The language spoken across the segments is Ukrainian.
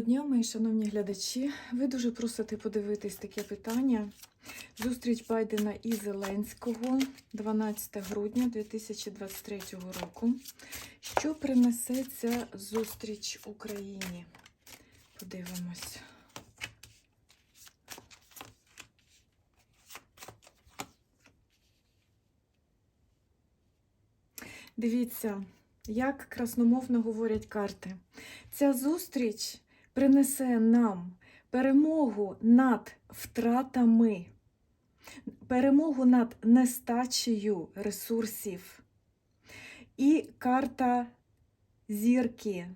Дня, мої шановні глядачі, ви дуже просите подивитись таке питання. Зустріч Байдена і Зеленського 12 грудня 2023 року. Що принесе ця зустріч Україні? Подивимось. Дивіться, як красномовно говорять карти. Ця зустріч принесе нам перемогу над втратами, перемогу над нестачею ресурсів. І карта зірки.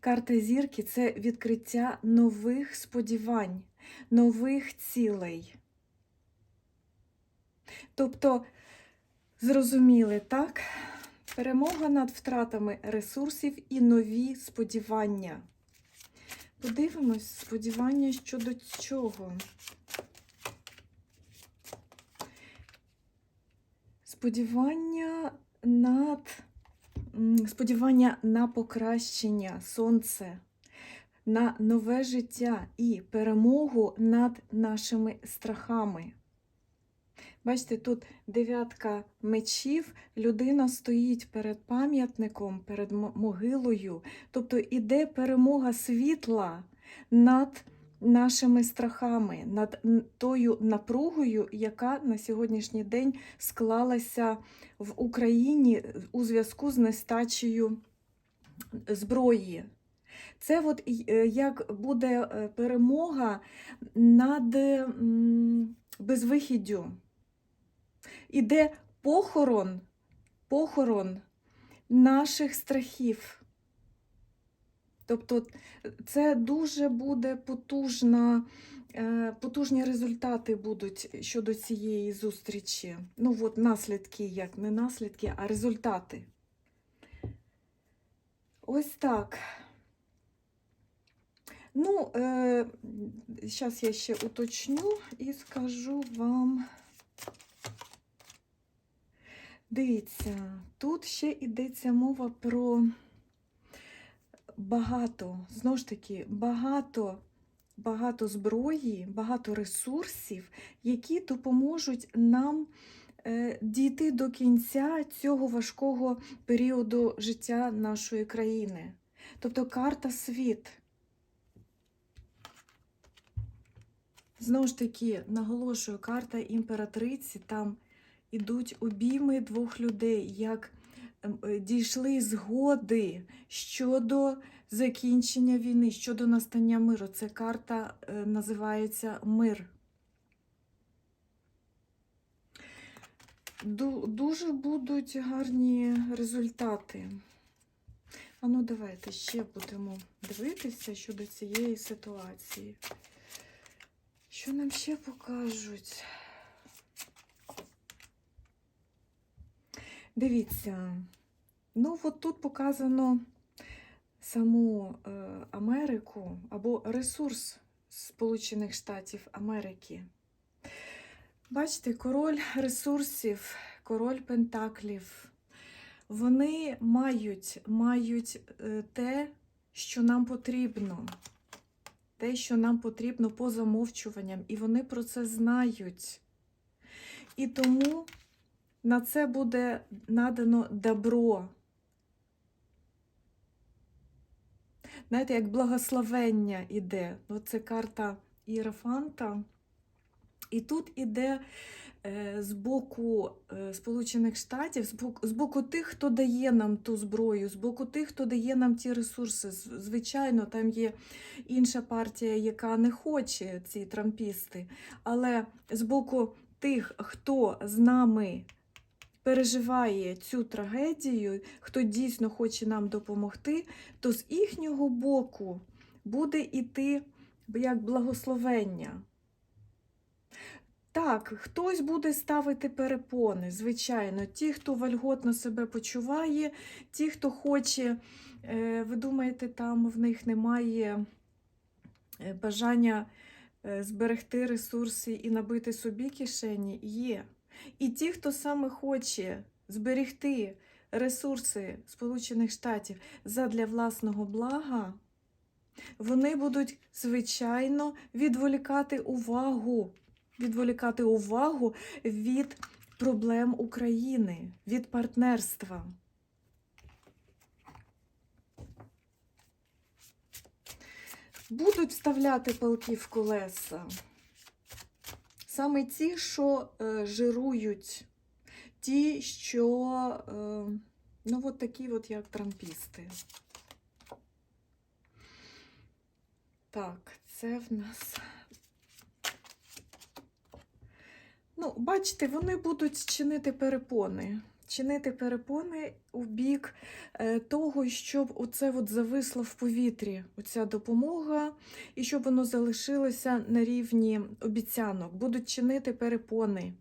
Карта зірки це відкриття нових сподівань, нових цілей. Тобто, зрозуміли, так? Перемога над втратами ресурсів і нові сподівання. Подивимось, сподівання щодо чого. Сподівання над сподівання на покращення сонце, на нове життя і перемогу над нашими страхами. Бачите, тут дев'ятка мечів, людина стоїть перед пам'ятником, перед могилою, тобто іде перемога світла над нашими страхами, над тою напругою, яка на сьогоднішній день склалася в Україні у зв'язку з нестачею зброї. Це от е, як буде е, перемога над безвихіддю. Іде похорон, похорон наших страхів. Тобто це дуже буде потужна, е, потужні результати будуть щодо цієї зустрічі. Ну, от наслідки, як не наслідки, а результати. Ось так. Ну, е, зараз я ще уточню і скажу вам. Дивіться, тут ще йдеться мова про багато, знову ж таки, багато, багато зброї, багато ресурсів, які допоможуть нам е, дійти до кінця цього важкого періоду життя нашої країни. Тобто карта світ. Знову ж таки, наголошую, карта імператриці там ідуть обійми двох людей, як ем, е, дійшли згоди щодо закінчення війни, щодо настання миру. Це карта е, називається Мир. Дуже будуть гарні результати. А ну, давайте ще будемо дивитися щодо цієї ситуації. Що нам ще покажуть? Дивіться, ну от тут показано саму е, Америку або ресурс Сполучених Штатів Америки. Бачите, король ресурсів, король пентаклів. Вони мають, мають е, те, що нам потрібно. Те, що нам потрібно по замовчуванням, і вони про це знають. І тому на це буде надано добро. Знаєте, як благословення іде. Це карта Іерофанта. І тут іде е, з боку е, Сполучених Штатів, з боку тих, хто дає нам ту зброю, з боку тих, хто дає нам ті ресурси. Звичайно, там є інша партія, яка не хоче ці трампісти. Але з боку тих, хто з нами переживає цю трагедію, хто дійсно хоче нам допомогти, то з їхнього боку буде йти як благословення. Так, хтось буде ставити перепони, звичайно, ті, хто вольготно себе почуває, ті, хто хоче, е, ви думаєте, там в них немає е, бажання е, зберегти ресурси і набити собі кишені, є. І ті, хто саме хоче зберегти ресурси Сполучених Штатів задля власного блага, вони будуть, звичайно, відволікати увагу, відволікати увагу від проблем України, від партнерства. Будуть вставляти палки в колеса. Саме ті, що е, жирують, ті, що, е, ну, от такі, от як трампісти. Так, це в нас. Ну, бачите, вони будуть чинити перепони. Чинити перепони у бік е, того, щоб оце от зависло в повітрі, оця допомога, і щоб воно залишилося на рівні обіцянок. Будуть чинити перепони.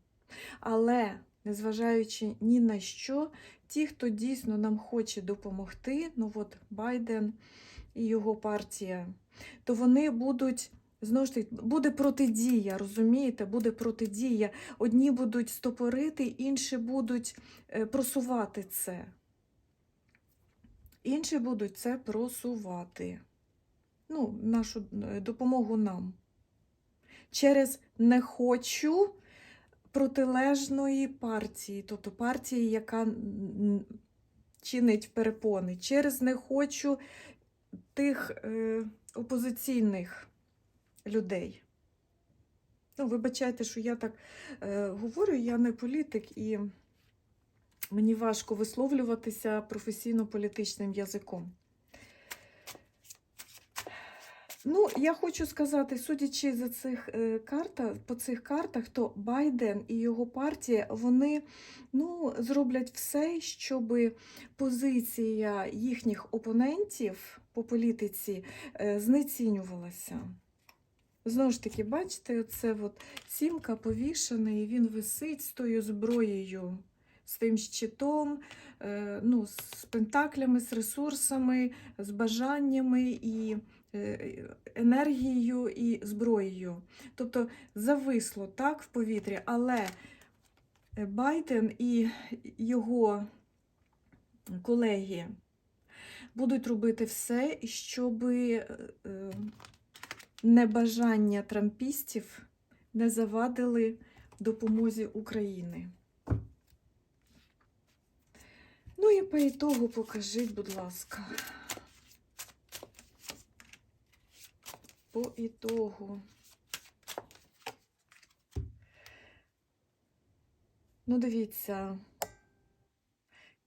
Але, незважаючи ні на що, ті, хто дійсно нам хоче допомогти, ну от Байден і його партія, то вони будуть. Знову ж таки, буде протидія, розумієте? Буде протидія. Одні будуть стопорити, інші будуть е, просувати це. Інші будуть це просувати. Ну, нашу е, допомогу нам. Через не хочу протилежної партії, тобто партії, яка чинить перепони, через не хочу тих е, опозиційних людей. Ну, вибачайте, що я так е, говорю, я не політик і мені важко висловлюватися професійно-політичним язиком. Ну, я хочу сказати, судячи за цих е, карта, по цих картах, то Байден і його партія вони ну, зроблять все, щоб позиція їхніх опонентів по політиці е, знецінювалася. Знову ж таки, бачите, оце от сімка повішений, і він висить з тою зброєю, з тим щитом, е, ну, з пентаклями, з ресурсами, з бажаннями і е, енергією і зброєю. Тобто зависло так в повітрі, але Байден і його колеги будуть робити все, щоб небажання трампістів не завадили допомозі України. Ну і по ітогу покажіть, будь ласка. По ітогу. Ну, дивіться,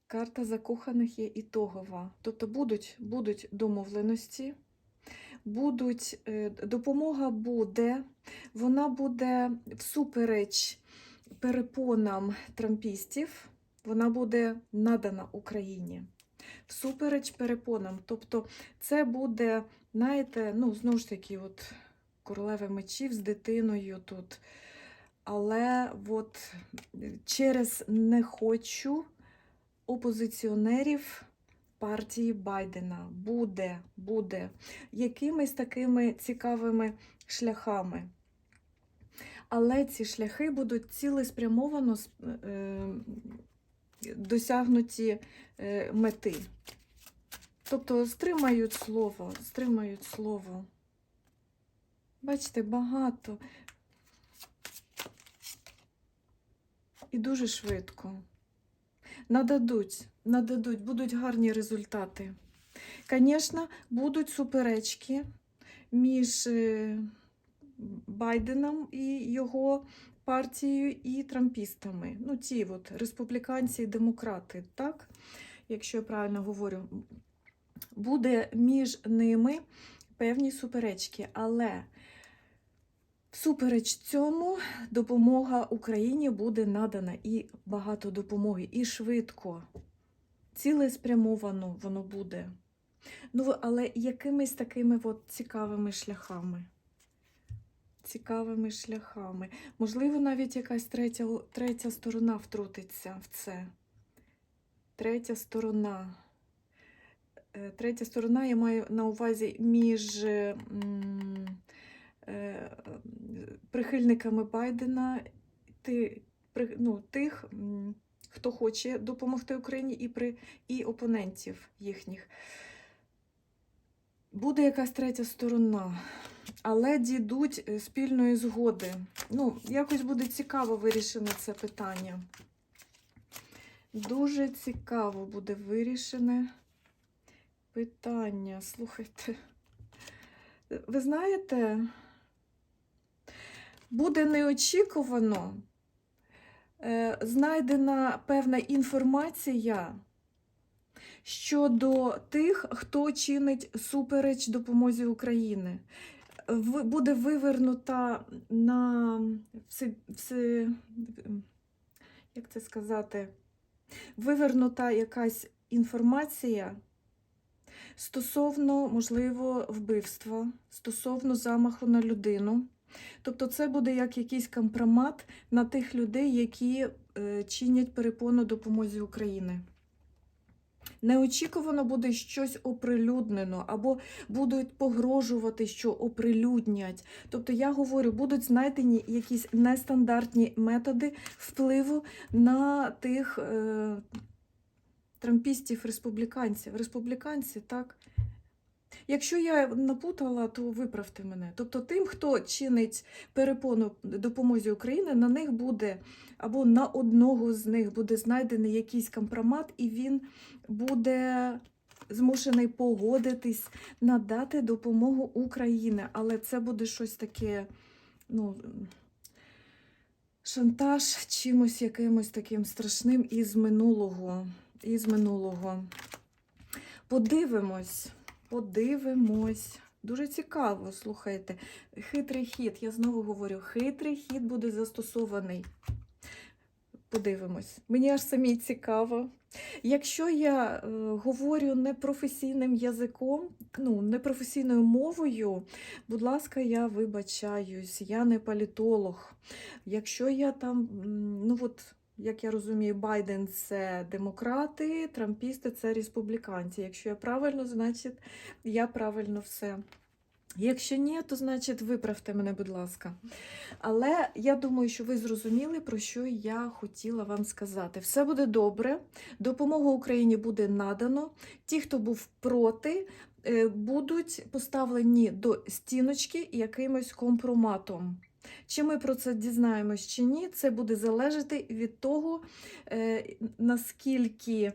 карта закоханих є ітогова. Тобто будуть, будуть домовленості будуть, е, допомога буде, вона буде всупереч перепонам трампістів, вона буде надана Україні. Всупереч перепонам. Тобто це буде, знаєте, ну, знову ж таки, от королева мечів з дитиною тут. Але от через не хочу опозиціонерів партії Байдена буде, буде якимись такими цікавими шляхами. Але ці шляхи будуть цілеспрямовано е, досягнуті е, мети. Тобто стримають слово, стримають слово. Бачите, багато. І дуже швидко нададуть, нададуть, будуть гарні результати. Звісно, будуть суперечки між е, Байденом і його партією і трампістами. Ну, ті от республіканці і демократи, так? Якщо я правильно говорю, буде між ними певні суперечки, але Всупереч цьому допомога Україні буде надана і багато допомоги, і швидко. Цілеспрямовано воно буде. Ну, але якимись такими от цікавими шляхами. Цікавими шляхами. Можливо, навіть якась третя, третя сторона втрутиться в це. Третя сторона. Е, третя сторона я маю на увазі між. Е, прихильниками Байдена, ти, ну, тих, хто хоче допомогти Україні, і при, і опонентів їхніх. буде якась третя сторона, але дійдуть е, спільної згоди. Ну, якось буде цікаво вирішено це питання. Дуже цікаво буде вирішене питання. Слухайте. Ви знаєте, буде неочікувано знайдена певна інформація щодо тих, хто чинить супереч допомозі України. Буде вивернута на все, все, як це сказати, вивернута якась інформація стосовно, можливо, вбивства, стосовно замаху на людину. Тобто це буде як якийсь компромат на тих людей, які е, чинять перепону допомозі України. Неочікувано буде щось оприлюднено, або будуть погрожувати, що оприлюднять. Тобто, я говорю, будуть знайдені якісь нестандартні методи впливу на тих е, трампістів, республіканців. Республіканці, так. Якщо я напутала, то виправте мене. Тобто тим, хто чинить перепону допомозі України, на них буде або на одного з них буде знайдений якийсь компромат, і він буде змушений погодитись надати допомогу Україні. Але це буде щось таке, ну, шантаж чимось якимось таким страшним із минулого. Із минулого. Подивимось, подивимось. Дуже цікаво, слухайте. Хитрий хід, я знову говорю, хитрий хід буде застосований. Подивимось. Мені аж самій цікаво. Якщо я е, говорю непрофесійним язиком, ну, непрофесійною мовою, будь ласка, я вибачаюсь, я не політолог. Якщо я там, ну от, як я розумію, Байден це демократи, трампісти це республіканці. Якщо я правильно, значить я правильно все. Якщо ні, то значить виправте мене, будь ласка. Але я думаю, що ви зрозуміли, про що я хотіла вам сказати. Все буде добре, допомога Україні буде надано. Ті, хто був проти, е, будуть поставлені до стіночки якимось компроматом. Чи ми про це дізнаємось чи ні, це буде залежати від того, е, наскільки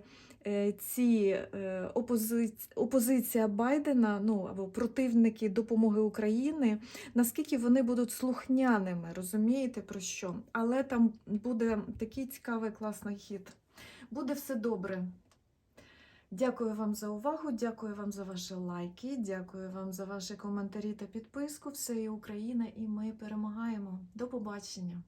е, ці е, опози... опозиція Байдена, ну або противники допомоги України, наскільки вони будуть слухняними, розумієте про що? Але там буде такий цікавий класний хід. Буде все добре. Дякую вам за увагу, дякую вам за ваші лайки, дякую вам за ваші коментарі та підписку. Все є Україна, і ми перемагаємо. До побачення!